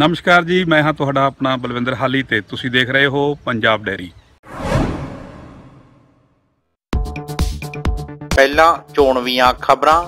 ਨਮਸਕਾਰ ਜੀ, ਮੈਂ ਹਾਂ ਤੁਹਾਡਾ ਆਪਣਾ ਬਲਵਿੰਦਰ ਹਾਲੀ ਤੇ ਤੁਸੀਂ ਦੇਖ ਰਹੇ ਹੋ ਪੰਜਾਬ ਡੈਰੀ। ਪਹਿਲਾਂ ਚੋਣਵੀਆਂ ਖਬਰਾਂ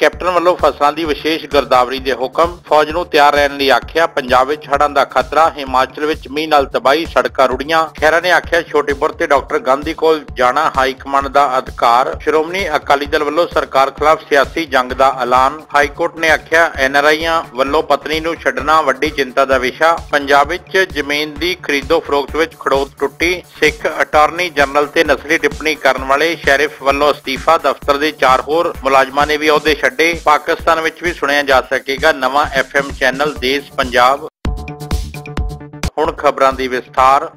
ਕੈਪਟਨ ਵੱਲੋਂ ਫਸਲਾਂ ਦੀ ਵਿਸ਼ੇਸ਼ ਗਰਦਾਵਰੀ ਦੇ ਹੁਕਮ, ਫੌਜ ਨੂੰ ਤਿਆਰ ਰਹਿਣ ਲਈ ਆਖਿਆ, ਪੰਜਾਬ ਵਿੱਚ ਹੜ੍ਹਾਂ ਦਾ ਖਤਰਾ, ਹਿਮਾਚਲ ਵਿੱਚ ਮੀਂਹ ਨਾਲ ਤਬਾਹੀ, ਸੜਕਾਂ ਰੁੜੀਆਂ। ਖਹਿਰਾ ਨੇ ਆਖਿਆ ਛੋਟੇਪੁਰ ਤੇ ਡਾਕਟਰ ਗਾਂਧੀ ਕੋਲ ਜਾਣਾ ਹਾਈ ਕਮਾਂਡ ਦਾ ਅਧਿਕਾਰ। ਸ਼੍ਰੋਮਣੀ ਅਕਾਲੀ ਦਲ ਵੱਲੋਂ ਸਰਕਾਰ ਖਿਲਾਫ ਸਿਆਸੀ ਜੰਗ ਦਾ ਐਲਾਨ। ਹਾਈ ਕੋਰਟ ਨੇ ਆਖਿਆ ਐਨਆਰਆਈਆਂ ਵੱਲੋਂ ਪਤਨੀ ਨੂੰ ਛੱਡਣਾ ਵੱਡੀ ਚਿੰਤਾ ਦਾ ਵਿਸ਼ਾ। ਪੰਜਾਬ ਵਿੱਚ ਜ਼ਮੀਨ ਦੀ ਖਰੀਦੋ ਫਰੋਖਤ ਵਿੱਚ ਖੜੋਤ ਟੁੱਟੀ। ਸਿੱਖ ਅਟਾਰਨੀ ਜਨਰਲ ਤੇ ਨਸਲੀ ਟਿੱਪਣੀ ਕਰਨ ਵਾਲੇ ਸ਼ੈਰਿਫ ਵੱਲੋਂ ਅਸਤੀਫਾ ਦਫ਼ਤਰ ਦੇ ਚਾਰ ਹੋਰ ਮੁਲਾਜ਼ਮਾਂ ਨੇ ਵੀ ਅਹੁਦੇ ਛੱਡੇ, ਪਾਕਿਸਤਾਨ ਵਿੱਚ ਵੀ ਸੁਣਿਆ ਜਾ ਸਕੇਗਾ ਨਵਾਂ ਐਫਐਮ ਚੈਨਲ ਦੇਸ਼ ਪੰਜਾਬ। ਹੁਣ ਖਬਰਾਂ ਦੀ ਵਿਸਥਾਰ।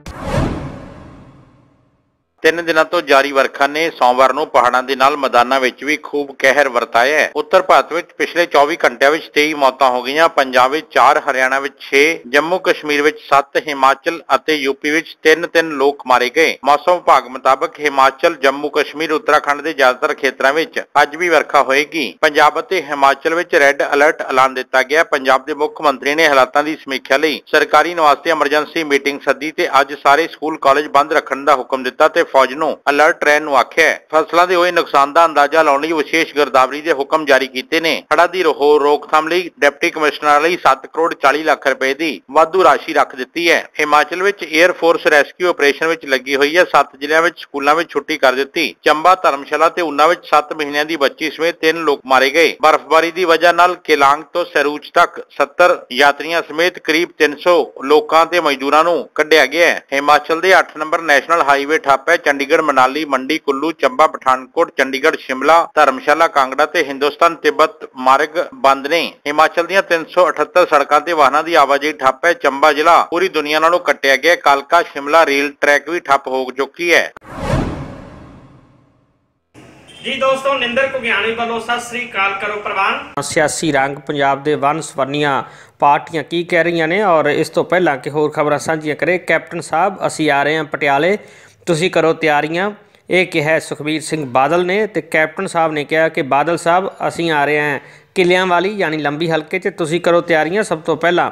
ਤਿੰਨ ਦਿਨਾਂ ਤੋਂ ਜਾਰੀ ਵਰਖਾ ਨੇ ਸੋਮਵਾਰ ਨੂੰ ਪਹਾੜਾਂ ਦੇ ਨਾਲ ਮੈਦਾਨਾਂ ਵਿੱਚ ਵੀ ਖੂਬ ਕਹਿਰ ਵਰਤਾਇਆ ਹੈ। ਉੱਤਰ ਭਾਰਤ ਵਿੱਚ ਪਿਛਲੇ 24 ਘੰਟਿਆਂ ਵਿੱਚ 23 ਮੌਤਾਂ ਹੋ ਗਈਆਂ, ਪੰਜਾਬ ਵਿੱਚ 4 ਹਰਿਆਣਾ ਵਿੱਚ 6 ਜੰਮੂ ਕਸ਼ਮੀਰ ਵਿੱਚ 7 ਹਿਮਾਚਲ ਅਤੇ ਯੂਪੀ ਵਿੱਚ 3-3 ਲੋਕ ਮਾਰੇ ਗਏ। ਮੌਸਮ ਵਿਭਾਗ ਮੁਤਾਬਕ ਹਿਮਾਚਲ, ਜੰਮੂ ਕਸ਼ਮੀਰ, ਉੱਤਰਾਖੰਡ ਦੇ ਜ਼ਿਆਦਾਤਰ ਖੇਤਰਾਂ ਵਿੱਚ ਅੱਜ ਵੀ ਵਰਖਾ ਹੋਏਗੀ। ਪੰਜਾਬ ਅਤੇ ਹਿਮਾਚਲ ਵਿੱਚ ਰੈੱਡ ਅਲਰਟ ਐਲਾਨ ਦਿੱਤਾ ਗਿਆ। ਪੰਜਾਬ ਦੇ ਮੁੱਖ ਮੰਤਰੀ ਨੇ ਹਾਲਾਤਾਂ ਦੀ ਸਮੀਖਿਆ ਲਈ ਸਰਕਾਰੀ ਨਿਵਾਸ ਤੇ ਐਮਰਜੈਂਸੀ ਮੀਟਿੰਗ ਸੱਦੀ ਤੇ ਅੱਜ ਸਾਰੇ ਸਕੂਲ, ਕਾਲਜ ਬੰਦ ਰੱਖਣ ਦਾ ਹੁਕਮ ਦਿੱਤਾ ਤੇ ਫੌਜ ਨੂੰ ਅਲਰਟ ਰਹਿਣ ਨੂੰ ਆਖਿਆ ਹੈ। ਫਸਲਾਂ ਦੇ ਹੋਏ ਨੁਕਸਾਨ ਦਾ ਅੰਦਾਜ਼ਾ ਲਾਉਣ ਲਈ ਵਿਸ਼ੇਸ਼ ਗਿਰਦਾਵਰੀ ਦੇ ਹੁਕਮ ਜਾਰੀ ਕੀਤੇ ਨੇ। ਹੜ੍ਹਾਂ ਦੀ ਰੋਹ ਰੋਕਥਾਮ ਲਈ ਡਿਪਟੀ ਕਮਿਸ਼ਨਰ ਲਈ 7 ਕਰੋੜ 40 ਲੱਖ ਰੁਪਏ ਦੀ ਵਾਧੂ ਰਾਸ਼ੀ ਰੱਖ ਦਿੱਤੀ ਹੈ। ਹਿਮਾਚਲ ਵਿੱਚ 에ਅਰ ਫੋਰਸ ਰੈਸਕਿਊ ਆਪਰੇਸ਼ਨ ਵਿੱਚ ਲੱਗੀ ਹੋਈ ਹੈ। 7 ਜ਼ਿਲ੍ਹਿਆਂ ਵਿੱਚ ਸਕੂਲਾਂ ਵਿੱਚ ਛੁੱਟੀ ਕਰ ਦਿੱਤੀ। ਚੰਬਾ, ਧਰਮਸ਼ਾਲਾ ਤੇ ਉਨਾ ਵਿੱਚ 7 ਮਹੀਨਿਆਂ ਦੀ ਬੱਚੀ ਸਮੇਤ 3 ਲੋਕ ਮਾਰੇ ਗਏ। ਬਰਫ਼ਬਾਰੀ ਦੀ ਵਜ੍ਹਾ ਨਾਲ ਕੇਲਾਂਗ ਤੋਂ ਸਰੂਚ ਤੱਕ 70 ਯਾਤਰੀਆਂ ਸਮੇਤ ਕਰੀਬ 300 ਲੋਕਾਂ ਤੇ ਮਜ਼ਦੂਰਾਂ ਨੂੰ ਕੱਢਿਆ ਗਿਆ ਹੈ। ਹਿਮਾਚਲ ਦੇ 8 ਨੰਬਰ ਨੈਸ਼ਨਲ ਹਾਈਵੇ ਠੱਪ ਹੈ ਚੰਡੀਗੜ੍ਹ ਮਨਾਲੀ ਮੰਡੀ ਕੁੱਲੂ ਚੰਬਾ ਪਠਾਨਕੋਟ ਚੰਡੀਗੜ੍ਹ ਸ਼ਿਮਲਾ ਧਰਮਸ਼ਾਲਾ ਕਾਂਗੜਾ ਤੇ ਹਿੰਦੁਸਤਾਨ ਤਿੱਬਤ ਮਾਰਗ ਬੰਦ ਨੇ। ਹਿਮਾਚਲ ਦੀਆਂ 378 ਸੜਕਾਂ ਤੇ ਵਾਹਨਾਂ ਦੀ ਆਵਾਜਾਈ ਠੱਪ ਹੈ। ਚੰਬਾ ਜ਼ਿਲ੍ਹਾ ਪੂਰੀ ਦੁਨੀਆ ਨਾਲੋਂ ਕੱਟਿਆ ਗਿਆ ਕਾਲਕਾ ਸ਼ਿਮਲਾ ਰੇਲ ਟਰੈਕ ਵੀ ਠੱਪ ਹੋ ਚੁੱਕੀ ਹੈ। ਜੀ ਦੋਸਤੋ ਨਿੰਦਰ ਕੁਗਿਆਣੀ ਵੱਲੋਂ ਸਤਿ ਸ੍ਰੀ ਅਕਾਲ ਕਰੋ ਪ੍ਰਵਾਨ। ਸਿਆਸੀ ਰੰਗ ਪੰਜਾਬ ਦੇ ਵਨ ਸਵਰਨੀਆਂ ਪਾਰਟੀਆਂ ਕੀ ਕਹਿ ਰਹੀਆਂ ਨੇ ਔਰ ਇਸ ਤੋਂ ਪਹਿਲਾਂ ਕਿ ਹੋਰ ਖਬਰਾਂ ਸਾਂਝੀਆਂ ਕਰੇ ਕੈਪਟਨ ਸਾਹਿਬ ਅਸੀਂ ਆ ਰਹੇ ਹਾਂ ਪਟਿਆਲੇ। ਤੁਸੀਂ ਕਰੋ ਤਿਆਰੀਆਂ। ਇਹ ਕਿਹਾ ਸੁਖਬੀਰ ਸਿੰਘ ਬਾਦਲ ਨੇ ਤੇ ਕੈਪਟਨ ਸਾਹਿਬ ਨੇ ਕਿਹਾ ਕਿ ਬਾਦਲ ਸਾਹਿਬ, ਅਸੀਂ ਆ ਰਹੇ ਹਾਂ। ਕਿਲਿਆਂ ਵਾਲੀ, ਯਾਨੀ ਲੰਬੀ ਹਲਕੇ 'ਚ ਤੁਸੀਂ ਕਰੋ ਤਿਆਰੀਆਂ ਸਭ ਤੋਂ ਪਹਿਲਾਂ।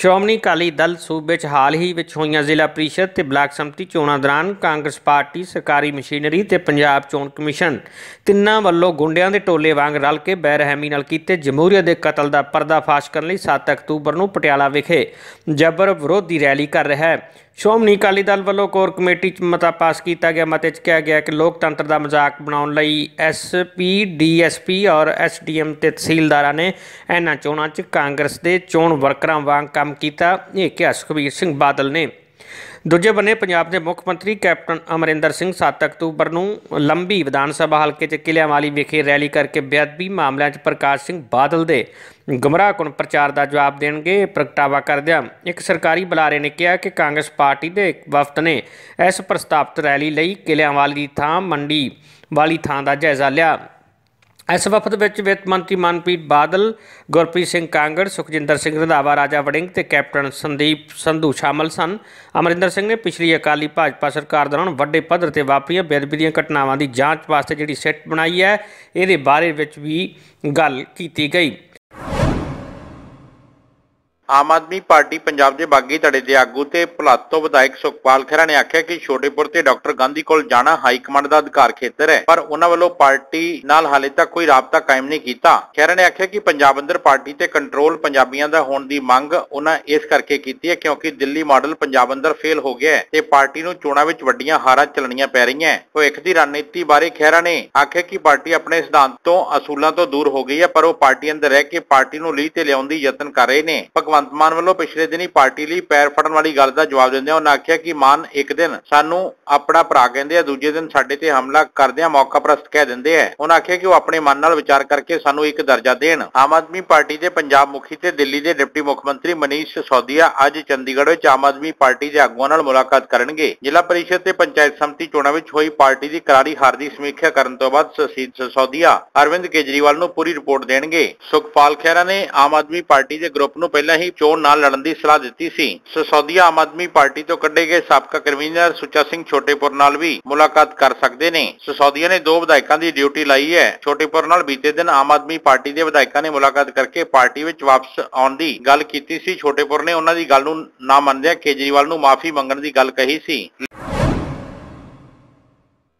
ਸ਼੍ਰੋਮਣੀ ਅਕਾਲੀ ਦਲ ਸੂਬੇ 'ਚ ਹਾਲ ਹੀ ਵਿੱਚ ਹੋਈਆਂ ਜ਼ਿਲ੍ਹਾ ਪ੍ਰੀਸ਼ਦ ਤੇ ਬਲਾਕ ਸੰਮਤੀ ਚੋਣਾਂ ਦੌਰਾਨ ਕਾਂਗਰਸ ਪਾਰਟੀ, ਸਰਕਾਰੀ ਮਸ਼ੀਨਰੀ ਤੇ ਪੰਜਾਬ ਚੋਣ ਕਮਿਸ਼ਨ ਤਿੰਨਾਂ ਵੱਲੋਂ ਗੁੰਡਿਆਂ ਦੇ ਟੋਲੇ ਵਾਂਗ ਰਲ ਕੇ ਬੇਰਹਿਮੀ ਨਾਲ ਕੀਤੇ ਜਮਹੂਰੀਅਤ ਦੇ ਕਤਲ ਦਾ ਪਰਦਾਫਾਸ਼ ਕਰਨ ਲਈ 7 ਅਕਤੂਬਰ ਨੂੰ ਪਟਿਆਲਾ ਵਿਖੇ ਜਬਰ ਵਿਰੋਧੀ ਰੈਲੀ ਕਰ ਰਿਹਾ ਹੈ। ਸ਼੍ਰੋਮਣੀ ਅਕਾਲੀ ਦਲ ਵੱਲੋਂ ਕੋਰ ਕਮੇਟੀ 'ਚ ਮਤਾ ਪਾਸ ਕੀਤਾ ਗਿਆ। ਮਤੇ 'ਚ ਕਿਹਾ ਗਿਆ ਕਿ ਲੋਕਤੰਤਰ ਦਾ ਮਜ਼ਾਕ ਬਣਾਉਣ ਲਈ ਐਸਪੀ ਡੀਐਸਪੀ ਔਰ ਐਸਡੀਐਮ ਤੇ ਤਹਿਸੀਲਦਾਰਾਂ ਨੇ ਇਹਨਾਂ ਚੋਣਾਂ 'ਚ ਕਾਂਗਰਸ ਦੇ ਚੋਣ ਵਰਕਰਾਂ ਵਾਂਗ ਕੰਮ ਕੀਤਾ। ਇਹ ਕਿਹਾ ਸੁਖਬੀਰ ਸਿੰਘ ਬਾਦਲ ਨੇ। ਦੂਜੇ ਬੰਨੇ ਪੰਜਾਬ ਦੇ ਮੁੱਖ ਮੰਤਰੀ ਕੈਪਟਨ ਅਮਰਿੰਦਰ ਸਿੰਘ 7 ਅਕਤੂਬਰ ਨੂੰ ਲੰਬੀ ਵਿਧਾਨ ਸਭਾ ਹਲਕੇ 'ਚ ਕਿਲਿਆਂਵਾਲੀ ਵਿਖੇ ਰੈਲੀ ਕਰਕੇ ਬੇਅਦਬੀ ਮਾਮਲਿਆਂ 'ਚ ਪ੍ਰਕਾਸ਼ ਸਿੰਘ ਬਾਦਲ ਦੇ ਗੁੰਮਰਾਹਕੁਨ ਪ੍ਰਚਾਰ ਦਾ ਜਵਾਬ ਦੇਣਗੇ ਪ੍ਰਗਟਾਵਾ ਕਰਦਿਆਂ ਇੱਕ ਸਰਕਾਰੀ ਬੁਲਾਰੇ ਨੇ ਕਿਹਾ ਕਿ ਕਾਂਗਰਸ ਪਾਰਟੀ ਦੇ ਵਫਦ ਨੇ ਇਸ ਪ੍ਰਸਤਾਵਿਤ ਰੈਲੀ ਲਈ ਕਿਲਿਆਂਵਾਲੀ ਦੀ ਥਾਂ ਮੰਡੀ ਵਾਲੀ ਥਾਂ ਦਾ ਜਾਇਜ਼ਾ ਲਿਆ। ਇਸ ਵਫਦ ਵਿੱਚ ਵਿੱਤ ਮੰਤਰੀ ਮਨਪ੍ਰੀਤ ਬਾਦਲ, ਗੁਰਪ੍ਰੀਤ ਸਿੰਘ ਕਾਂਗੜ, ਸੁਖਜਿੰਦਰ ਸਿੰਘ ਰੰਧਾਵਾ, ਰਾਜਾ ਵੜਿੰਗ ਤੇ ਕੈਪਟਨ ਸੰਦੀਪ ਸੰਧੂ ਸ਼ਾਮਲ ਸਨ। ਅਮਰਿੰਦਰ ਸਿੰਘ ਨੇ ਪਿਛਲੀ ਅਕਾਲੀ ਭਾਜਪਾ ਸਰਕਾਰ ਦੌਰਾਨ ਵੱਡੇ ਪੱਧਰ ਤੇ ਵਾਪਰੀਆਂ ਬੇਅਦਬੀ ਦੀਆਂ ਘਟਨਾਵਾਂ ਦੀ ਜਾਂਚ ਵਾਸਤੇ ਜਿਹੜੀ ਸਿੱਟ ਬਣਾਈ ਹੈ, ਇਹਦੇ ਬਾਰੇ ਵਿੱਚ ਵੀ ਗੱਲ ਕੀਤੀ ਗਈ। ਆਮ ਆਦਮੀ ਪਾਰਟੀ ਪੰਜਾਬ ਦੇ ਬਾਗੀ ਧੜੇ ਦੇ ਆਗੂ ਤੇ ਭਲਾਤੋ ਵਿਧਾਇਕ ਸੁਖਪਾਲ ਖਹਿਰਾ ਨੇ ਆਖਿਆ ਕਿ ਛੋਟੇਪੁਰ ਤੇ ਡਾਕਟਰ ਗਾਂਧੀ ਕੋਲ ਜਾਣਾ ਹਾਈ ਕਮਾਂਡ ਦਾ ਅਧਿਕਾਰ ਖੇਤਰ ਹੈ, ਪਰ ਉਹਨਾਂ ਵੱਲੋਂ ਪਾਰਟੀ ਨਾਲ ਹਾਲੇ ਤੱਕ ਕੋਈ ਰਾਬਤਾ ਕਾਇਮ ਨਹੀਂ ਕੀਤਾ। ਖਹਿਰਾ ਨੇ ਆਖਿਆ ਕਿ ਪੰਜਾਬ ਅੰਦਰ ਪਾਰਟੀ ਤੇ ਕੰਟਰੋਲ ਪੰਜਾਬੀਆਂ ਦਾ ਹੋਣ ਦੀ ਮੰਗ ਉਹਨਾਂ ਇਸ ਕਰਕੇ ਕੀਤੀ ਹੈ ਕਿਉਂਕਿ ਦਿੱਲੀ ਮਾਡਲ ਪੰਜਾਬ ਅੰਦਰ ਫੇਲ ਹੋ ਗਿਆ ਹੈ ਤੇ ਪਾਰਟੀ ਨੂੰ ਚੋਣਾਂ ਵਿੱਚ ਵੱਡੀਆਂ ਹਾਰਾਂ ਚੱਲਣੀਆਂ ਪੈ ਰਹੀਆਂ ਭਵਿੱਖ ਦੀ ਰਣਨੀਤੀ ਬਾਰੇ ਖਹਿਰਾ ਨੇ ਆਖਿਆ ਕਿ ਪਾਰਟੀ ਆਪਣੇ ਸਿਧਾਂਤ ਤੋਂ ਅਸੂਲਾਂ ਤੋਂ ਦੂਰ ਹੋ ਗਈ ਹੈ, ਪਰ ਉਹ ਪਾਰਟੀ ਅੰਦਰ ਰਹਿ ਕੇ ਪਾਰਟੀ ਨੂੰ ਲੀਹ ਤੇ ਲਿਆਉਣ ਦੀ ਯਤਨ ਕਰ ਰਹੇ ਨੇ। ਭਗਵੰਤ ਭਗਵੰਤ ਮਾਨ ਵੱਲੋਂ ਪਿਛਲੇ ਦਿਨੀ ਪਾਰਟੀ ਲਈ ਪੈਰ ਫੜਨ ਵਾਲੀ ਗੱਲ ਦਾ ਜਵਾਬ ਦਿੰਦਿਆਂ ਉਹਨਾਂ ਆਖਿਆ ਕਿ ਮਾਨ ਇੱਕ ਦਿਨ ਸਾਨੂੰ ਆਪਣਾ ਭਰਾ ਕਹਿੰਦੇ ਆ, ਦੂਜੇ ਦਿਨ ਸਾਡੇ ਤੇ ਹਮਲਾ ਕਰਦਿਆਂ ਮੌਕਾ ਪ੍ਰਸਤ ਕਹਿ ਦਿੰਦੇ ਆ। ਉਹਨਾਂ ਆਖਿਆ ਕਿ ਉਹ ਆਪਣੇ ਮਨ ਨਾਲ ਵਿਚਾਰ ਕਰਕੇ ਸਾਨੂੰ ਇੱਕ ਦਰਜਾ ਦੇਣ। ਆਮ ਆਦਮੀ ਪਾਰਟੀ ਦੇ ਪੰਜਾਬ ਮੁਖੀ ਤੇ ਦਿੱਲੀ ਦੇ ਡਿਪਟੀ ਮੁੱਖ ਮੰਤਰੀ ਮਨੀਸ਼ ਸਿਸੋਦੀਆ ਅੱਜ ਚੰਡੀਗੜ੍ਹ ਵਿੱਚ ਆਮ ਆਦਮੀ ਪਾਰਟੀ ਦੇ ਆਗੂਆਂ ਨਾਲ ਮੁਲਾਕਾਤ ਕਰਨਗੇ। ਜ਼ਿਲ੍ਹਾ ਪਰਿਸ਼ਦ ਤੇ ਪੰਚਾਇਤ ਸਮਿਤੀ ਚੋਣਾਂ ਵਿੱਚ ਹੋਈ ਪਾਰਟੀ ਦੀ ਕਰਾਰੀ ਹਾਰ ਦੀ ਸਮੀਖਿਆ ਕਰਨ ਤੋਂ ਬਾਅਦ ਸਸੀਦ ਸਿਸੋਦੀਆ ਅਰਵਿੰਦ ਕੇਜਰੀਵਾਲ ਨੂੰ ਪੂਰੀ ਰਿਪੋਰਟ ਦੇਣਗੇ। ਸੁਖਪਾਲ ਖਹਿਰਾ ਨੇ ਆਮ ਆਦਮੀ ਪਾਰਟੀ ਦੇ ਗਰੁੱਪ ਨੂੰ ਪਹਿਲਾਂ ਹੀ ਲਈ ਚੋਣ ਨਾ ਲੜਨ ਦੀ ਸਲਾਹ ਦਿੱਤੀ ਸੀ। ਸਸੌਦੀਆ ਆਮ ਆਦਮੀ ਪਾਰਟੀ ਤੋਂ ਕੱਢੇ ਗਏ ਸਾਬਕਾ ਕਨਵੀਨਰ ਸੁੱਚਾ ਸਿੰਘ ਛੋਟੇਪੁਰ ਨਾਲ ਵੀ ਮੁਲਾਕਾਤ ਕਰ ਸਕਦੇ ਨੇ। ਸਸੌਦੀਆ ਨੇ ਦੋ ਵਿਧਾਇਕਾਂ ਦੀ ਡਿਊਟੀ ਲਾਈ ਹੈ। ਛੋਟੇਪੁਰ ਨਾਲ ਬੀਤੇ ਦਿਨ ਆਮ ਆਦਮੀ ਪਾਰਟੀ ਦੇ ਵਿਧਾਇਕਾਂ ਨੇ ਮੁਲਾਕਾਤ ਕਰਕੇ ਪਾਰਟੀ ਵਿੱਚ ਵਾਪਸ ਆਉਣ ਦੀ ਗੱਲ ਕੀਤੀ ਸੀ। ਛੋਟੇਪੁਰ ਨੇ ਉਹਨਾਂ ਦੀ ਗੱਲ ਨੂੰ ਨਾ ਮੰਨਦਿਆਂ ਕੇਜਰੀਵਾਲ ਨੂੰ ਮਾਫੀ ਮੰਗਣ ਦੀ ਗੱਲ ਕਹੀ ਸੀ।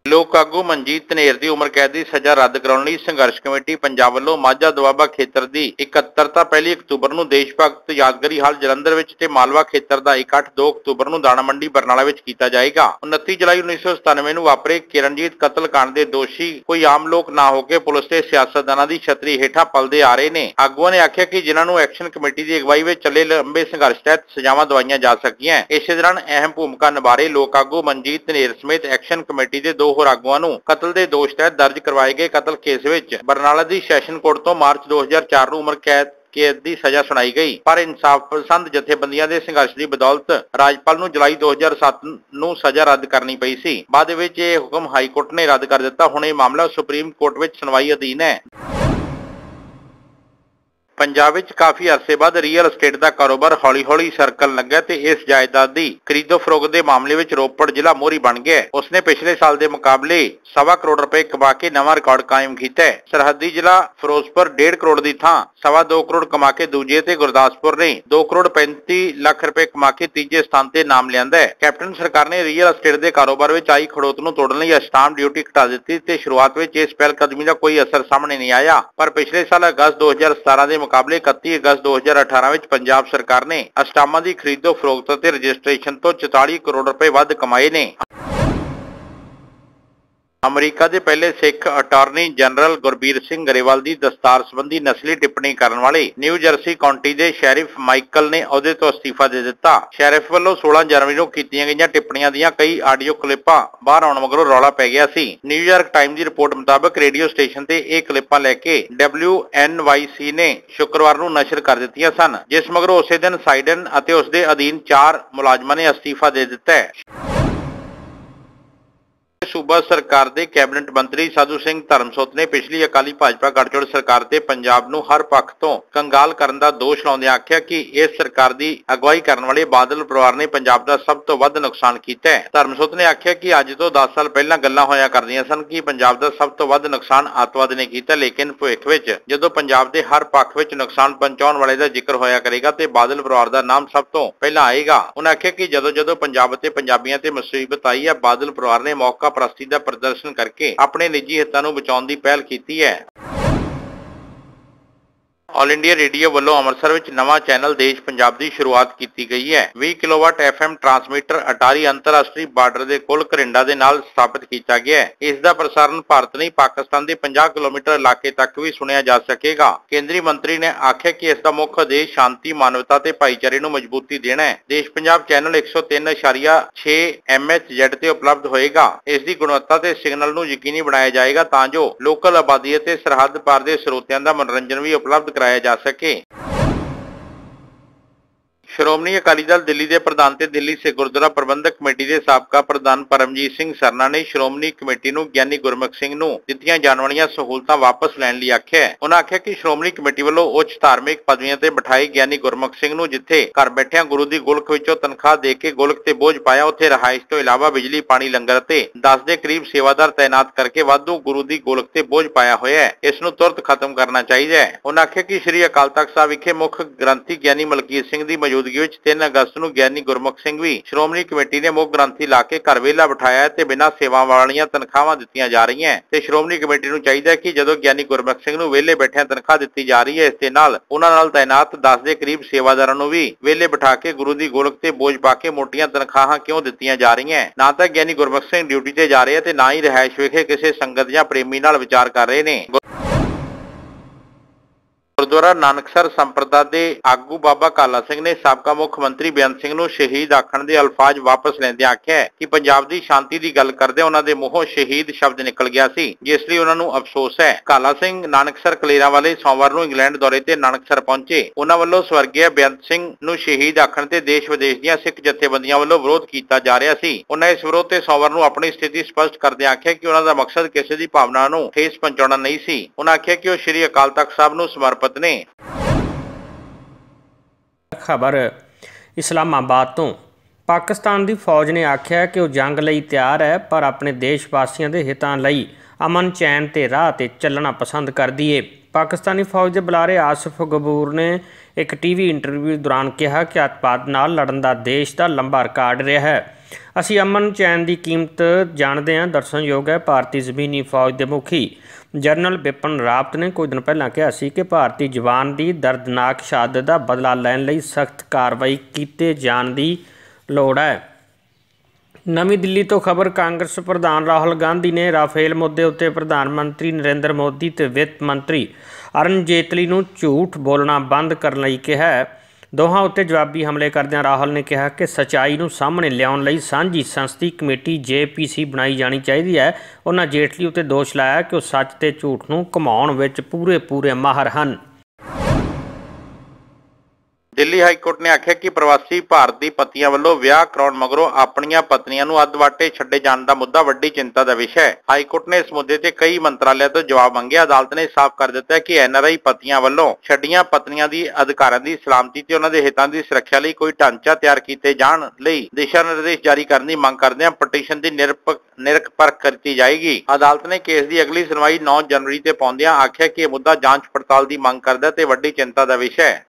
ਲੋਕ ਆਗੂ ਮਨਜੀਤ ਧਨੇਰ ਦੀ ਉਮਰ ਕੈਦ ਦੀ ਸਜ਼ਾ ਰੱਦ ਕਰਾਉਣ ਲਈ ਸੰਘਰਸ਼ ਕਮੇਟੀ ਪੰਜਾਬ ਵੱਲੋਂ ਮਾਝਾ ਦੁਆਬਾ ਖੇਤਰ ਦੀ ਇਕੱਤਰਤਾ ਪਹਿਲੀ ਅਕਤੂਬਰ ਨੂੰ ਦੇਸ਼ ਭਗਤ ਯਾਦਗਾਰੀ ਹਾਲ ਜਲੰਧਰ ਵਿੱਚ ਤੇ ਮਾਲਵਾ ਖੇਤਰ ਦਾ ਇਕੱਠ 2 ਅਕਤੂਬਰ ਨੂੰ ਦਾਣਾ ਮੰਡੀ ਬਰਨਾਲਾ ਵਿੱਚ ਕੀਤਾ ਜਾਏਗਾ। 29 ਜੁਲਾਈ 1997 ਨੂੰ ਵਾਪਰੇ ਕਿਰਨਜੀਤ ਕਤਲकांड ਦੇ ਦੋਸ਼ੀ ਕੋਈ ਆਮ ਲੋਕ ਨਾ ਹੋ ਕੇ ਪੁਲਿਸ ਤੇ ਸਿਆਸਤਦਾਨਾਂ ਦੀ ਛਤਰੀ ਹੇਠਾਂ ਪਲਦੇ ਆ ਰਹੇ ਨੇ। ਆਗੂਆਂ ਨੇ ਆਖਿਆ ਕਿ ਜਿਨ੍ਹਾਂ ਨੂੰ ਐਕਸ਼ਨ ਕਮੇਟੀ ਦੀ ਅਗਵਾਈ ਵਿੱਚ ਚੱਲੇ ਲੰਬੇ ਸੰਘਰਸ਼ ਤਹਿਤ ਸਜ਼ਾਵਾਂ ਦਵਾਈਆਂ ਜਾ ਸਕੀਆਂ। ਇਸੇ ਦੌਰਾਨ ਅਹਿਮ ਭੂਮਿਕਾ ਨਿਭਾ ਰਹੇ ਲੋਕ ਆਗੂ ਮਨਜੀਤ ਧਨੇਰ ਸਮੇਤ ਐਕਸ਼ਨ ਕਮੇਟੀ ਦੇ ਦੋ ਹੋਰ ਆਗੂਆਂ ਨੂੰ ਕਤਲ ਦੇ ਦੋਸ਼ ਤਹਿਤ ਦਰਜ ਕਰਵਾਏ ਗਏ ਕਤਲ ਕੇਸ ਵਿੱਚ ਬਰਨਾਲਾ ਦੀ ਸੈਸ਼ਨ ਕੋਰਟ ਤੋਂ ਮਾਰਚ 2004 ਨੂੰ ਉਮਰ ਕੈਦ ਕੈਦ ਦੀ ਸਜ਼ਾ ਸੁਣਾਈ ਗਈ। ਪਰ ਇਨਸਾਫ ਪਸੰਦ ਜਥੇਬੰਦੀਆਂ ਦੇ ਸੰਘਰਸ਼ ਦੀ ਬਦੌਲਤ ਰਾਜਪਾਲ ਨੂੰ ਜੁਲਾਈ 2007 ਨੂੰ ਸਜ਼ਾ ਰੱਦ ਕਰਨੀ ਪਈ ਸੀ। ਬਾਅਦ ਵਿੱਚ ਇਹ ਹੁਕਮ ਹਾਈ ਕੋਰਟ ਨੇ ਰੱਦ ਕਰ ਦਿੱਤਾ। ਹੁਣ ਇਹ ਮਾਮਲਾ ਸੁਪਰੀਮ ਕੋਰਟ ਵਿੱਚ ਸੁਣਵਾਈ ਅਧੀਨ ਹੈ। ਪੰਜਾਬ ਵਿੱਚ ਕਾਫੀ ਅਰਸੇ ਬਾਅਦ ਰੀਅਲ ਅਸਟੇਟ ਦਾ ਕਾਰੋਬਾਰ ਹੌਲੀ-ਹੌਲੀ ਸਰਕਲ ਲੱਗਾ ਤੇ ਇਸ ਜਾਇਦਾਦ ਦੀ ਖਰੀਦੋ ਫਰੋਖਤ ਦੇ ਮਾਮਲੇ ਵਿੱਚ ਰੋਪੜ ਜ਼ਿਲ੍ਹਾ ਮੋਹਰੀ ਬਣ ਗਿਆ ਉਸਨੇ ਪਿਛਲੇ ਸਾਲ ਦੇ ਮੁਕਾਬਲੇ ਸਵਾ ਕਰੋੜ ਰੁਪਏ ਕਮਾ ਕੇ ਨਵਾਂ ਰਿਕਾਰਡ ਕਾਇਮ ਕੀਤਾ ਹੈ। ਸਰਹੱਦੀ ਜ਼ਿਲ੍ਹਾ ਫਿਰੋਜ਼ਪੁਰ 1.5 ਕਰੋੜ ਦੀ ਥਾਂ, ਸਵਾ 2 ਕਰੋੜ ਕਮਾ ਕੇ ਦੂਜੇ ਤੇ ਗੁਰਦਾਸਪੁਰ ਨੇ 2 ਕਰੋੜ 35 ਲੱਖ ਰੁਪਏ ਕਮਾ ਕੇ ਤੀਜੇ ਸਥਾਨ ਤੇ ਨਾਮ ਲਿਆਂਦਾ ਹੈ। ਕੈਪਟਨ ਸਰਕਾਰ ਨੇ ਰੀਅਲ ਅਸਟੇਟ ਦੇ ਕਾਰੋਬਾਰ ਵਿੱਚ ਆਈ ਖੜੋਤ ਨੂੰ ਤੋੜਨ ਲਈ ਅਸਟਾਮ ਡਿਊਟੀ ਘਟਾ ਦਿੱਤੀ ਤੇ ਸ਼ੁਰੂਆਤ ਵਿੱਚ ਇਸ ਪਹਿਲ ਕਦਮੀ ਦਾ ਕੋਈ ਅਸਰ ਸਾਹਮਣੇ ਨਹੀਂ ਆਇਆ, ਪਰ ਪਿਛਲੇ ਸਾਲ ਅਗਸਤ 2017 ਦੇ ਮੁਕਾਬਲੇ 31 ਅਗਸਤ 2018 ਵਿੱਚ ਪੰਜਾਬ ਸਰਕਾਰ ਨੇ ਅਸਟਾਮਾਂ ਦੀ ਖਰੀਦੋ ਫਰੋਖਤ ਅਤੇ ਰਜਿਸਟ੍ਰੇਸ਼ਨ ਤੋਂ 44 ਕਰੋੜ ਰੁਪਏ ਵੱਧ ਕਮਾਏ ਨੇ। ਅਮਰੀਕਾ ਦੇ ਪਹਿਲੇ ਸਿੱਖ ਅਟਾਰਨੀ ਜਨਰਲ ਗੁਰਬੀਰ ਸਿੰਘ ਗਰੇਵਾਲ ਦੀ ਦਸਤਾਰ ਸੰਬੰਧੀ ਨਸਲੀ ਟਿੱਪਣੀ ਕਰਨ ਵਾਲੇ ਨਿਊ ਜਰਸੀ ਕਾਉਂਟੀ ਦੇ ਸ਼ੈਰਿਫ ਮਾਈਕਲ ਨੇ ਅਹੁਦੇ ਤੋਂ ਅਸਤੀਫਾ ਦੇ ਦਿੱਤਾ। ਸ਼ੈਰਿਫ ਵੱਲੋਂ 16 ਜਨਵਰੀ ਨੂੰ ਕੀਤੀਆਂ ਗਈਆਂ ਟਿੱਪਣੀਆਂ ਦੀਆਂ ਕਈ ਆਡੀਓ ਕਲਿੱਪਾਂ ਬਾਹਰ ਆਉਣ ਮਗਰੋਂ ਰੌਲਾ ਪੈ ਗਿਆ ਸੀ। ਨਿਊਯਾਰਕ ਟਾਈਮਜ਼ ਦੀ ਰਿਪੋਰਟ ਮੁਤਾਬਕ ਰੇਡੀਓ ਸਟੇਸ਼ਨ ਤੇ ਇਹ ਕਲਿੱਪਾਂ ਲੈ ਕੇ WNYC ਨੇ ਸ਼ੁੱਕਰਵਾਰ ਨੂੰ ਨਸ਼ਰ ਕਰ ਦਿੱਤੀਆਂ ਸਨ, ਜਿਸ ਮਗਰੋਂ ਉਸੇ ਦਿਨ ਸਾਈਡਨ ਅਤੇ ਉਸ ਦੇ ਅਧੀਨ ਚਾਰ ਮੁਲਾਜ਼ਮਾਂ ਨੇ ਅਸਤੀਫਾ ਦੇ ਦਿੱਤਾ ਹੈ। ਸੂਬਾ ਸਰਕਾਰ ਦੇ ਕੈਬਨਿਟ ਮੰਤਰੀ ਸਾਧੂ ਸਿੰਘ ਧਰਮਸੋਤ ਨੇ ਪਿਛਲੀ ਅਕਾਲੀ ਭਾਜਪਾ ਗੱਠਜੋੜ ਸਰਕਾਰ ਤੇ ਪੰਜਾਬ ਨੂੰ ਹਰ ਪੱਖ ਤੋਂ ਕੰਗਾਲ ਕਰਨ ਦਾ ਦੋਸ਼ ਲਾਉਂਦਿਆਂ ਆਖਿਆ ਕਿ ਇਸ ਸਰਕਾਰ ਦੀ ਅਗਵਾਈ ਕਰਨ ਵਾਲੇ ਬਾਦਲ ਪਰਿਵਾਰ ਨੇ ਪੰਜਾਬ ਦਾ ਸਭ ਤੋਂ ਵੱਧ ਨੁਕਸਾਨ ਕੀਤਾ ਹੈ। ਧਰਮਸੋਤ ਨੇ ਆਖਿਆ ਕਿ ਅੱਜ ਤੋਂ 10 ਸਾਲ ਪਹਿਲਾਂ ਗੱਲਾਂ ਹੋਇਆ ਕਰਦੀਆਂ ਸਨ ਕਿ ਪੰਜਾਬ ਦਾ ਸਭ ਤੋਂ ਵੱਧ ਨੁਕਸਾਨ ਆਤਵਾਦ ਨੇ ਕੀਤਾ, ਲੇਕਿਨ ਭਵਿੱਖ ਵਿੱਚ ਜਦੋਂ ਪੰਜਾਬ ਦੇ ਹਰ ਪੱਖ ਵਿੱਚ ਨੁਕਸਾਨ ਪਹੁੰਚਾਉਣ ਵਾਲੇ ਦਾ ਜ਼ਿਕਰ ਹੋਇਆ ਕਰੇਗਾ ਤੇ ਬਾਦਲ ਪਰਿਵਾਰ ਦਾ ਨਾਮ ਸਭ ਤੋਂ ਪਹਿਲਾਂ ਆਏਗਾ, ਉਹਨਾਂ ਆਖਿਆ ਕਿ ਜਦੋਂ ਜਦੋਂ ਪੰਜਾਬ ਅਤੇ ਪੰਜਾਬੀਆਂ ਤੇ ਮੁਸੀਬਤ ਆਈ ਹੈ, ਬਾਦਲ ਪਰਿਵਾਰ ਨੇ ਮੌਕਾ ਪ੍ਰਸਤੀ ਦਾ ਪ੍ਰਦਰਸ਼ਨ ਕਰਕੇ ਆਪਣੇ ਨਿੱਜੀ ਹਿੱਤਾਂ ਨੂੰ ਬਚਾਉਣ ਦੀ ਪਹਿਲ ਕੀਤੀ ਹੈ। ਆਲ ਇੰਡੀਆ ਰੇਡੀਓ ਵੱਲੋਂ ਅੰਮ੍ਰਿਤਸਰ ਵਿੱਚ ਨਵਾਂ ਚੈਨਲ ਦੇਸ਼ ਪੰਜਾਬ ਦੀ ਸ਼ੁਰੂਆਤ ਕੀਤੀ ਗਈ ਹੈ। 20 ਕਿਲੋਵਾਟ FM ਟਰਾਂਸਮੀਟਰ ਅਟਾਰੀ ਅੰਤਰਰਾਸ਼ਟਰੀ ਬਾਰਡਰ ਦੇ ਕੋਲ ਕਰਿੰਡਾ ਦੇ ਨਾਲ ਸਥਾਪਿਤ ਕੀਤਾ ਗਿਆ ਹੈ। ਇਸ ਦਾ ਪ੍ਰਸਾਰਣ ਭਾਰਤ ਨਹੀਂ, ਪਾਕਿਸਤਾਨ ਦੇ 50 ਕਿਲੋਮੀਟਰ ਇਲਾਕੇ ਤੱਕ ਵੀ ਸੁਣਿਆ ਜਾ ਸਕੇਗਾ। ਕੇਂਦਰੀ ਮੰਤਰੀ ਨੇ ਆਖਿਆ ਕਿ ਇਸ ਦਾ ਮੁੱਖ ਉਦੇਸ਼ ਸ਼ਾਂਤੀ, ਮਾਨਵਤਾ ਤੇ ਭਾਈਚਾਰੇ ਨੂੰ ਮਜ਼ਬੂਤੀ ਦੇਣਾ ਹੈ। ਦੇਸ਼ ਪੰਜਾਬ ਚੈਨਲ 103.6 MHz ਤੇ ਉਪਲਬਧ ਹੋਏਗਾ। ਇਸ ਦੀ ਗੁਣਵੱਤਾ ਤੇ ਸਿਗਨਲ ਨੂੰ ਯਕੀਨੀ ਬਣਾਇਆ ਜਾਏਗਾ ਤਾਂ ਜੋ ਲੋਕਲ ਆਬਾਦੀ ਅਤੇ ਸਰਹੱਦ ਪਾਰ ਦੇ ਸਰੋਤਿਆਂ ਦਾ ਮਨੋਰੰਜਨ ਵੀ ਉਪਲਬਧ ਕਰਾਇਆ ਜਾ ਸਕੇ। ਸ਼੍ਰੋਮਣੀ ਅਕਾਲੀ ਦਲ ਦਿੱਲੀ ਦੇ ਪ੍ਰਧਾਨ ਤੇ ਦਿੱਲੀ ਸੇ ਗੁਰਦੁਆਰਾ ਪ੍ਰਬੰਧਕ ਕਮੇਟੀ ਦੇ ਸਾਬਕਾ ਪ੍ਰਧਾਨ ਪਰਮਜੀਤ ਸਿੰਘ ਸਰਨਾ ਨੇ ਸ਼੍ਰੋਮਣੀ ਕਮੇਟੀ ਨੂੰ ਗਿਆਨੀ ਗੁਰਮੁਖ ਸਿੰਘ ਨੂੰ ਦਿੱਤੀਆਂ ਜਾਣ ਵਾਲੀਆਂ ਸਹੂਲਤਾਂ ਵਾਪਸ ਲੈਣ ਲਈ ਆਖਿਆ ਹੈ। ਉਹਨਾਂ ਆਖਿਆ ਕਿ ਸ਼੍ਰੋਮਣੀ ਕਮੇਟੀ ਵੱਲੋਂ ਉੱਚ ਧਾਰਮਿਕ ਪਦਵੀਆਂ ਤੇ ਬਿਠਾਏ ਗਿਆਨੀ ਗੁਰਮੁਖ ਸਿੰਘ ਨੂੰ ਜਿੱਥੇ ਘਰ ਬੈਠਿਆਂ ਗੁਰੂ ਦੀ ਗੋਲਕ ਵਿੱਚੋਂ ਤਨਖਾਹ ਦੇ ਕੇ ਗੋਲਕ ਤੇ ਬੋਝ ਪਾਇਆ, ਉੱਥੇ ਰਹਾਇਸ਼ ਤੋਂ ਇਲਾਵਾ ਬਿਜਲੀ, ਪਾਣੀ, ਲੰਗਰ ਅਤੇ 10 ਦੇ ਕਰੀਬ ਸੇਵਾਦਾਰ ਤਾਇਨਾਤ ਕਰਕੇ ਵਾਧੂ ਗੁਰੂ ਦੀ ਗੋਲਕ ਤੇ ਬੋਝ ਪਾਇਆ ਹੋਇਆ ਹੈ ਇਸ ਨੂੰ ਤੁਰੰਤ ਖਤਮ ਕਰਨਾ ਚਾਹੀਦਾ ਹੈ ਉਹਨਾਂ ਆਖਿਆ ਕਿ ਸ੍ਰੀ ਅਕਾਲ ਤਖਤ ਸਾਹਿਬ ਵਿਖੇ ਮੁੱਖ ਗ੍ਰੰਥੀ ਗਿਆਨੀ ਮਲਕੀਤ ਸਿੰਘ ਦੀ ਮੌਜੂਦਗੀ ਵਿੱਚ 3 ਅਗਸਤ ਨੂੰ ਗਿਆਨੀ ਗੁਰਮੁਖ ਸਿੰਘ ਵੀ ਸ਼੍ਰੋਮਣੀ ਕਮੇਟੀ ਨੇ ਮੁੱਖ ਗ੍ਰੰਥੀ ਲਾ ਕੇ ਘਰ ਵੇਲਾ ਬਿਠਾਇਆ ਤੇ ਬਿਨਾਂ ਸੇਵਾਵਾਂ ਵਾਲੀਆਂ ਤਨਖਾਹਾਂ ਦਿੱਤੀਆਂ ਜਾ ਰਹੀਆਂ ਤੇ ਸ਼੍ਰੋਮਣੀ ਕਮੇਟੀ ਨੂੰ ਚਾਹੀਦਾ ਹੈ ਕਿ ਜਦੋਂ ਗਿਆਨੀ ਗੁਰਮੁਖ ਸਿੰਘ ਨੂੰ ਵੇਲੇ ਬੈਠਿਆਂ ਤਨਖਾਹ ਦਿੱਤੀ ਜਾ ਰਹੀ ਹੈ, ਇਸ ਦੇ ਨਾਲ ਉਹਨਾਂ ਨਾਲ ਤਾਇਨਾਤ 10 ਦੇ ਕਰੀਬ ਸੇਵਾਦਾਰਾਂ ਨੂੰ ਵੀ ਵਿਹਲੇ ਬਿਠਾ ਕੇ ਗੁਰੂ ਦੀ ਗੋਲਕ ਤੇ ਬੋਝ ਪਾ ਕੇ ਮੋਟੀਆਂ ਤਨਖਾਹਾਂ ਕਿਉਂ ਦਿੱਤੀਆਂ ਜਾ ਰਹੀਆਂ। ਨਾ ਤਾਂ ਗਿਆਨੀ ਗੁਰਮੁਖ ਸਿੰਘ ਡਿਊਟੀ ਤੇ ਜਾ ਰਹੇ ਹੈ ਤੇ ਨਾ ਹੀ ਰਿਹਾਇਸ਼ ਵਿਖੇ ਕਿਸੇ ਸੰਗਤ ਜਾਂ ਪ੍ਰੇਮੀ ਨਾਲ ਵਿਚਾਰ ਕਰ ਰਹੇ ਨੇ। ਗੁਰਦੁਆਰਾ ਨਾਨਕਸਰ ਸੰਪਰਦਾ ਦੇ ਆਗੂ ਬਾਬਾ ਕਾਲਾ ਸਿੰਘ ਨੇ ਸਾਬਕਾ ਮੁੱਖ ਮੰਤਰੀ ਬੇਅੰਤ ਸਿੰਘ ਨੂੰ ਸ਼ਹੀਦ ਆਖਣ ਦੇ ਅਲਫਾਜ਼ ਵਾਪਸ ਲੈਂਦਿਆਂ ਆਖਿਆ ਕਿ ਪੰਜਾਬ ਦੀ ਸ਼ਾਂਤੀ ਦੀ ਗੱਲ ਕਰਦੇ ਉਹਨਾਂ ਦੇ ਮੂੰਹੋਂ ਸ਼ਹੀਦ ਸ਼ਬਦ ਨਿਕਲ ਗਿਆ ਸੀ, ਜਿਸ ਲਈ ਉਹਨਾਂ ਨੂੰ ਅਫਸੋਸ ਹੈ। ਕਾਲਾ ਸਿੰਘ ਨਾਨਕਸਰ ਕਲੇਰਾਂ ਵਾਲੇ ਸੋਮਵਾਰ ਨੂੰ ਇੰਗਲੈਂਡ ਦੌਰੇ ਤੇ ਨਾਨਕਸਰ ਪਹੁੰਚੇ। ਉਹਨਾਂ ਵੱਲੋਂ ਸਵਰਗੀ ਬੇਅੰਤ ਸਿੰਘ ਨੂੰ ਸ਼ਹੀਦ ਆਖਣ ਤੇ ਦੇਸ਼ ਵਿਦੇਸ਼ ਦੀਆਂ ਸਿੱਖ ਜਥੇਬੰਦੀਆਂ ਵੱਲੋਂ ਵਿਰੋਧ ਕੀਤਾ ਜਾ ਰਿਹਾ ਸੀ। ਉਹਨਾਂ ਇਸ ਵਿਰੋਧ ਤੇ ਸੋਮਵਾਰ ਨੂੰ ਆਪਣੀ ਸਥਿਤੀ ਸਪਸ਼ਟ ਕਰਦਿਆਂ ਆਖਿਆ ਕਿ ਉਹਨਾਂ ਦਾ ਮਕਸਦ ਕਿਸੇ ਦੀ ਭਾਵਨਾ ਨੂੰ ਠੇਸ ਪਹੁੰਚਾਉਣਾ ਨਹੀਂ ਸੀ। ਉਹਨਾਂ ਆਖਿਆ ਕਿ ਉਹ ਸ੍ਰੀ ਅਕਾਲ ਤਖਤ ਸਾਹਿਬ ਨੂੰ ਸਮਰਪਿਤ ਨੇ। ਖਬਰ, ਇਸਲਾਮਾਬਾਦ ਤੋਂ। ਪਾਕਿਸਤਾਨ ਦੀ ਫੌਜ ਨੇ ਆਖਿਆ ਕਿ ਉਹ ਜੰਗ ਲਈ ਤਿਆਰ ਹੈ, ਪਰ ਆਪਣੇ ਦੇਸ਼ ਵਾਸੀਆਂ ਦੇ ਹਿੱਤਾਂ ਲਈ ਅਮਨ, ਚੈਨ ਤੇ ਰਾਹ ਤੇ ਚੱਲਣਾ ਪਸੰਦ ਕਰਦੀ ਏ। ਪਾਕਿਸਤਾਨੀ ਫੌਜ ਦੇ ਬੁਲਾਰੇ ਆਸਿਫ ਗਬੂਰ ਨੇ ਇੱਕ ਟੀਵੀ ਇੰਟਰਵਿਊ ਦੌਰਾਨ ਕਿਹਾ ਕਿ ਅੱਤਵਾਦ ਨਾਲ ਲੜਨ ਦਾ ਦੇਸ਼ ਦਾ ਲੰਬਾ ਰਿਕਾਰਡ ਰਿਹਾ ਹੈ। ਅਸੀਂ ਅਮਨ, ਚੈਨ ਦੀ ਕੀਮਤ ਜਾਣਦੇ ਹਾਂ, ਦਰਸ਼ਨਯੋਗ ਹੈ, ਭਾਰਤੀ ਜ਼ਮੀਨੀ ਫੌਜ ਦੇ ਮੁਖੀ ਜਨਰਲ ਬਿਪਨ ਰਾਵਤ ਨੇ ਕੁਝ ਦਿਨ ਪਹਿਲਾਂ ਕਿਹਾ ਸੀ ਕਿ ਭਾਰਤੀ ਜਵਾਨ ਦੀ ਦਰਦਨਾਕ ਸ਼ਹਾਦਤ ਦਾ ਬਦਲਾ ਲੈਣ ਲਈ ਸਖਤ ਕਾਰਵਾਈ ਕੀਤੇ ਜਾਣ ਦੀ ਲੋੜ ਹੈ। ਨਵੀਂ ਦਿੱਲੀ ਤੋਂ ਖਬਰ, ਕਾਂਗਰਸ ਪ੍ਰਧਾਨ ਰਾਹੁਲ ਗਾਂਧੀ ਨੇ ਰਾਫੇਲ ਮੁੱਦੇ ਉੱਤੇ ਪ੍ਰਧਾਨ ਮੰਤਰੀ ਨਰਿੰਦਰ ਮੋਦੀ ਤੇ ਵਿੱਤ ਮੰਤਰੀ ਅਰੁਣ ਜੇਤਲੀ ਨੂੰ ਝੂਠ ਬੋਲਣਾ ਬੰਦ ਕਰਨ ਲਈ ਕਿਹਾ ਹੈ। ਦੋਹਾਂ ਉੱਤੇ ਜਵਾਬੀ ਹਮਲੇ ਕਰਦਿਆਂ ਰਾਹੁਲ ਨੇ ਕਿਹਾ ਕਿ ਸਚਾਈ ਨੂੰ ਸਾਹਮਣੇ ਲਿਆਉਣ ਲਈ ਸਾਂਝੀ ਸੰਸਦੀ ਕਮੇਟੀ ਜੇਪੀਸੀ ਬਣਾਈ ਜਾਣੀ ਚਾਹੀਦੀ ਹੈ। ਉਹਨਾਂ ਜੇਟਲੀ ਉੱਤੇ ਦੋਸ਼ ਲਾਇਆ ਕਿ ਉਹ ਸੱਚ ਤੇ ਝੂਠ ਨੂੰ ਘੁਮਾਉਣ ਵਿੱਚ ਪੂਰੇ ਪੂਰੇ ਮਾਹਰ ਹਨ। ਦਿੱਲੀ ਹਾਈ ਕੋਰਟ ਨੇ ਆਖਿਆ ਕਿ ਪ੍ਰਵਾਸੀ ਭਾਰਤੀ ਪਤੀਆਂ ਵੱਲੋਂ ਵਿਆਹ ਕਰਾਉਣ ਮਗਰੋਂ ਆਪਣੀਆਂ ਪਤਨੀਆਂ ਨੂੰ ਅੱਧ-ਵਾਟੇ ਛੱਡੇ ਜਾਣ ਦਾ ਮੁੱਦਾ ਵੱਡੀ ਚਿੰਤਾ ਦਾ ਵਿਸ਼ਾ ਹੈ। ਹਾਈ ਕੋਰਟ ਨੇ ਇਸ ਮੁੱਦੇ ਤੇ ਕਈ ਮੰਤਰਾਲਿਆਂ ਤੋਂ ਜਵਾਬ ਮੰਗਿਆ। ਅਦਾਲਤ ਨੇ ਸਾਫ਼ ਕਰ ਦਿੱਤਾ ਹੈ ਕਿ ਐਨਆਰਆਈ ਪਤੀਆਂ ਵੱਲੋਂ ਛੱਡੀਆਂ ਪਤਨੀਆਂ ਦੀ ਅਧਿਕਾਰਾਂ ਦੀ ਸਲਾਮਤੀ ਤੇ ਉਹਨਾਂ ਦੇ ਹਿੱਤਾਂ ਦੀ ਸੁਰੱਖਿਆ ਲਈ ਕੋਈ ਢਾਂਚਾ ਤਿਆਰ ਕੀਤੇ ਜਾਣ ਲਈ ਦਿਸ਼ਾ ਨਿਰਦੇਸ਼ ਜਾਰੀ ਕਰਨ ਦੀ ਮੰਗ ਕਰਦਿਆਂ ਪਟੀਸ਼ਨ ਦੀ ਨਿਰਪੱਖ ਨਿਰਖ ਕੀਤੀ ਜਾਏਗੀ। ਅਦਾਲਤ ਨੇ ਕੇਸ ਦੀ ਅਗਲੀ ਸੁਣਵਾਈ 9 ਜਨਵਰੀ ਤੇ ਪਾਉਂਦਿਆਂ ਆਖਿਆ ਕਿ ਇਹ ਮੁੱਦਾ ਜਾਂਚ ਪੜਤਾਲ ਦੀ ਮੰਗ ਕਰਦਾ ਤੇ ਵੱਡੀ ਚਿੰਤਾ ਦਾ ਵਿਸ਼ਾ ਹੈ।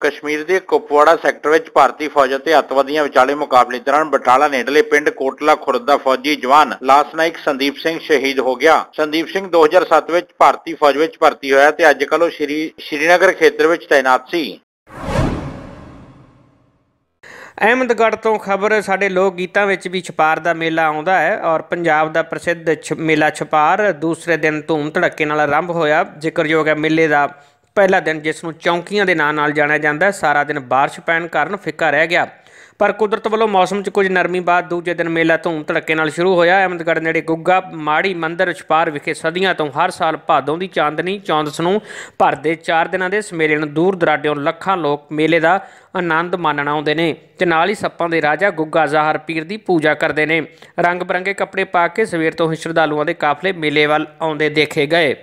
ਕਸ਼ਮੀਰ ਦੇ ਕੁਪਵਾੜਾ ਸੈਕਟਰ ਵਿੱਚ ਭਾਰਤੀ ਫੌਜ ਅਤੇ ਅੱਤਵਾਦੀਆਂ ਵਿਚਾਲੇ ਮੁਕਾਬਲੇ ਦੌਰਾਨ ਬਟਾਲਾ ਨੇੜਲੇ ਪਿੰਡ ਕੋਟਲਾ ਖੁਰਦ ਦਾ ਫੌਜੀ ਜਵਾਨ ਲਾਸਨਾਇਕ ਸੰਦੀਪ ਸਿੰਘ ਸ਼ਹੀਦ ਹੋ ਗਿਆ। ਸੰਦੀਪ ਸਿੰਘ 2007 ਵਿੱਚ ਭਾਰਤੀ ਫੌਜ ਵਿੱਚ ਭਰਤੀ ਹੋਇਆ ਤੇ ਅੱਜ ਉਹ ਸ਼੍ਰੀ ਸ਼੍ਰੀਨਗਰ ਖੇਤਰ ਵਿੱਚ ਤਾਇਨਾਤ ਸੀ। ਅਹਿਮਦਗੜ੍ਹ ਤੋਂ ਖਬਰ, ਸਾਡੇ ਲੋਕ ਗੀਤਾਂ ਵਿੱਚ ਵੀ ਛਪਾਰ ਦਾ ਮੇਲਾ ਆਉਂਦਾ ਹੈ ਔਰ ਪੰਜਾਬ ਦਾ ਪ੍ਰਸਿੱਧ ਛ- ਮੇਲਾ ਛਪਾਰ ਦੂਸਰੇ ਦਿਨ ਧੂਮ ਧੜੱਕੇ ਨਾਲ ਆਰੰਭ ਹੋਇਆ। ਜ਼ਿਕਰਯੋਗ ਹੈ ਮੇਲੇ ਦਾ ਪਹਿਲਾ ਦਿਨ ਜਿਸ ਨੂੰ ਚੌਂਕੀਆਂ ਦੇ ਨਾਂ ਨਾਲ ਜਾਣਿਆ ਜਾਂਦਾ ਸਾਰਾ ਦਿਨ ਬਾਰਿਸ਼ ਪੈਣ ਕਾਰਨ ਫਿੱਕਾ ਰਹਿ ਗਿਆ। ਪਰ ਕੁਦਰਤ ਵੱਲੋਂ ਮੌਸਮ 'ਚ ਕੁਝ ਨਰਮੀ ਬਾਅਦ ਦੂਜੇ ਦਿਨ ਮੇਲਾ ਧੂਮ ਧੜੱਕੇ ਨਾਲ ਸ਼ੁਰੂ ਹੋਇਆ। ਅਹਿਮਦਗੜ੍ਹ ਨੇੜੇ ਗੁੱਗਾ, ਮਾੜੀ ਮੰਦਰ, ਛਪਾਰ ਵਿਖੇ ਸਦੀਆਂ ਤੋਂ ਹਰ ਸਾਲ ਭਾਦੋਂ ਦੀ ਚਾਂਦਨੀ, ਚੌਂਦਸ ਨੂੰ ਭਰਦੇ 4 ਦਿਨਾਂ ਦੇ ਇਸ ਮੇਲੇ ਨੂੰ ਦੂਰ ਦਰਾਡਿਓਂ ਲੱਖਾਂ ਲੋਕ ਮੇਲੇ ਦਾ ਆਨੰਦ ਮਾਣਨ ਆਉਂਦੇ ਨੇ ਤੇ ਨਾਲ ਹੀ ਸੱਪਾਂ ਦੇ ਰਾਜਾ ਗੁੱਗਾ ਜ਼ਾਹਰ ਪੀਰ ਦੀ ਪੂਜਾ ਕਰਦੇ ਨੇ। ਰੰਗ ਬਰੰਗੇ ਕੱਪੜੇ ਪਾ ਕੇ ਸਵੇਰ ਤੋਂ ਹੀ ਸ਼ਰਧਾਲੂਆਂ ਦੇ ਕਾਫਲੇ ਮੇਲੇ ਵੱਲ ਆਉਂਦੇ ਦੇਖੇ ਗਏ।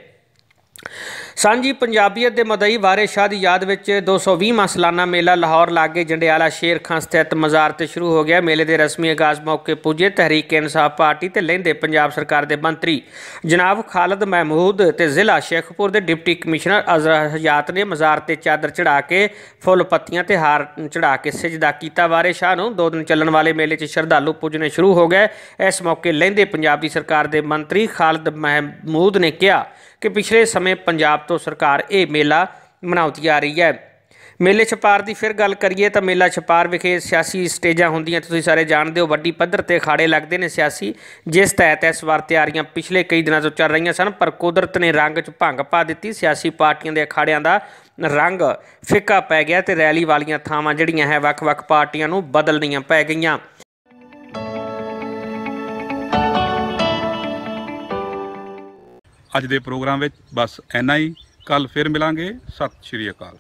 ਸਾਂਝੀ ਪੰਜਾਬੀਅਤ ਦੇ ਮਦਈ ਵਾਰਿਸ ਸ਼ਾਹ ਦੀ ਯਾਦ ਵਿੱਚ 220ਵਾਂ ਸਾਲਾਨਾ ਮੇਲਾ ਲਾਹੌਰ ਲਾਗੇ ਜੰਡਿਆਲਾ ਸ਼ੇਰ ਖਾਂ ਸਥਿਤ ਮਜ਼ਾਰ ਤੇ ਸ਼ੁਰੂ ਹੋ ਗਿਆ। ਮੇਲੇ ਦੇ ਰਸਮੀ ਆਗਾਜ਼ ਮੌਕੇ ਪੁੱਜੇ ਤਹਿਰੀਕ ਇਨਸਾਫ ਪਾਰਟੀ ਤੇ ਲਹਿੰਦੇ ਪੰਜਾਬ ਸਰਕਾਰ ਦੇ ਮੰਤਰੀ ਜਨਾਬ ਖਾਲਦ ਮਹਿਮੂਦ ਤੇ ਜ਼ਿਲ੍ਹਾ ਸ਼ੇਖਪੁਰ ਦੇ ਡਿਪਟੀ ਕਮਿਸ਼ਨਰ ਅਜ਼ਹਰ ਹਯਾਤ ਨੇ ਮਜ਼ਾਰ ਤੇ ਚਾਦਰ ਚੜਾ ਕੇ ਫੁੱਲ ਪੱਤੀਆਂ ਤੇ ਹਾਰ ਚੜਾ ਕੇ ਸਜਦਾ ਕੀਤਾ ਵਾਰਿਸ ਸ਼ਾਹ ਨੂੰ ਦੋ ਦਿਨ ਚੱਲਣ ਵਾਲੇ ਮੇਲੇ 'ਚ ਸ਼ਰਧਾਲੂ ਪੁੱਜਣੇ ਸ਼ੁਰੂ ਹੋ ਗਏ। ਇਸ ਮੌਕੇ ਲਹਿੰਦੇ ਪੰਜਾਬੀ ਸਰਕਾਰ ਦੇ ਮੰਤਰੀ ਖਾਲਦ ਮਹਿਮੂਦ ਨੇ ਕਿਹਾ ਕਿ ਪਿਛਲੇ ਸਮੇਂ ਪੰਜਾਬ ਤੋਂ ਸਰਕਾਰ ਇਹ ਮੇਲਾ ਮਨਾਉਤੀ ਆ ਰਹੀ ਹੈ। ਮੇਲੇ ਛਪਾਰ ਦੀ ਫਿਰ ਗੱਲ ਕਰੀਏ ਤਾਂ ਮੇਲਾ ਛਪਾਰ ਵਿਖੇ ਸਿਆਸੀ ਸਟੇਜਾਂ ਹੁੰਦੀਆਂ, ਤੁਸੀਂ ਸਾਰੇ ਜਾਣਦੇ ਹੋ, ਵੱਡੀ ਪੱਧਰ ਤੇ ਅਖਾੜੇ ਲੱਗਦੇ ਨੇ ਸਿਆਸੀ, ਜਿਸ ਤਹਿਤ ਇਸ ਵਾਰ ਤਿਆਰੀਆਂ ਪਿਛਲੇ ਕਈ ਦਿਨਾਂ ਤੋਂ ਚੱਲ ਰਹੀਆਂ ਸਨ, ਪਰ ਕੁਦਰਤ ਨੇ ਰੰਗ 'ਚ ਭੰਗ ਪਾ ਦਿੱਤੀ, ਸਿਆਸੀ ਪਾਰਟੀਆਂ ਦੇ ਅਖਾੜਿਆਂ ਦਾ ਰੰਗ ਫਿੱਕਾ ਪੈ ਗਿਆ ਤੇ ਰੈਲੀ ਵਾਲੀਆਂ ਥਾਵਾਂ ਜਿਹੜੀਆਂ ਹੈ ਵੱਖ-ਵੱਖ ਪਾਰਟੀਆਂ ਨੂੰ ਬਦਲਣੀਆਂ ਪੈ ਗਈਆਂ। ਅੱਜ ਦੇ ਪ੍ਰੋਗਰਾਮ ਵਿੱਚ ਬਸ ਇੰਨਾ ਹੀ। ਕੱਲ ਫਿਰ ਮਿਲਾਂਗੇ। ਸਤਿ ਸ਼੍ਰੀ ਅਕਾਲ।